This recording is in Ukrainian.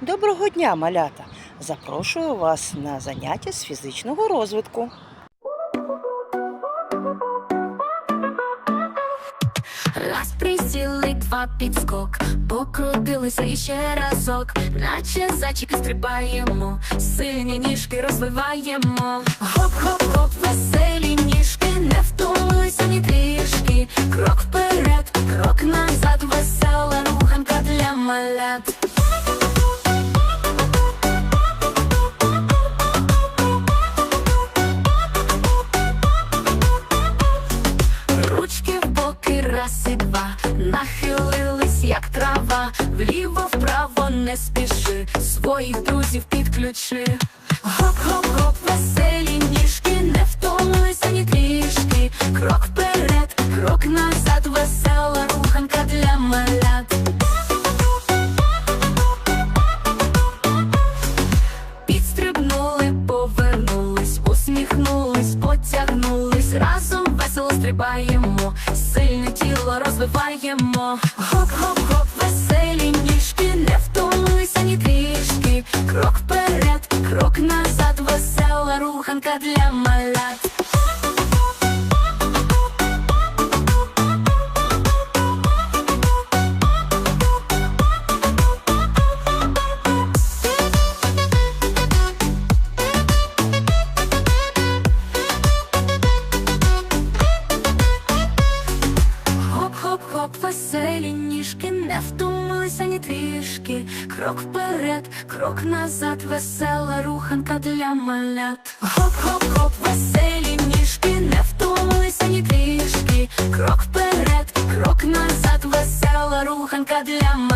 Доброго дня, малята! Запрошую вас на заняття з фізичного розвитку. Раз присіли, два підскок, покрутилися іще разок, наче зайчики стрибаємо, сильні ніжки розвиваємо. Хоп-хоп-хоп, веселі ніжки, не втомилися ні трішки. Крок вперед, крок назад, весела руханка для малят. Раз і два, нахилились, як трава, вліво, вправо не спіши, своїх друзів підключи. Гоп-гоп-гоп, веселі ніжки, не втомилися ні трішки. Крок вперед, крок назад, весела руханка для малят. Підстрибнули, повернулись, усміхнулись, потягнулись, разом весело стрибаємо, сильне тіло розвиваємо. Хоп-хоп-хоп, веселі ніжки, не втомилися ні трішки. Крок вперед, крок назад, весела руханка для малят. Хоп-хоп-хоп, веселі ніжки, не втомилися ні трішки. Крок вперед, крок назад, весела руханка для малят. Хоп-хоп-хоп, веселі ніжки, не втомилися ні трішки. Крок вперед, крок назад, весела руханка для малят.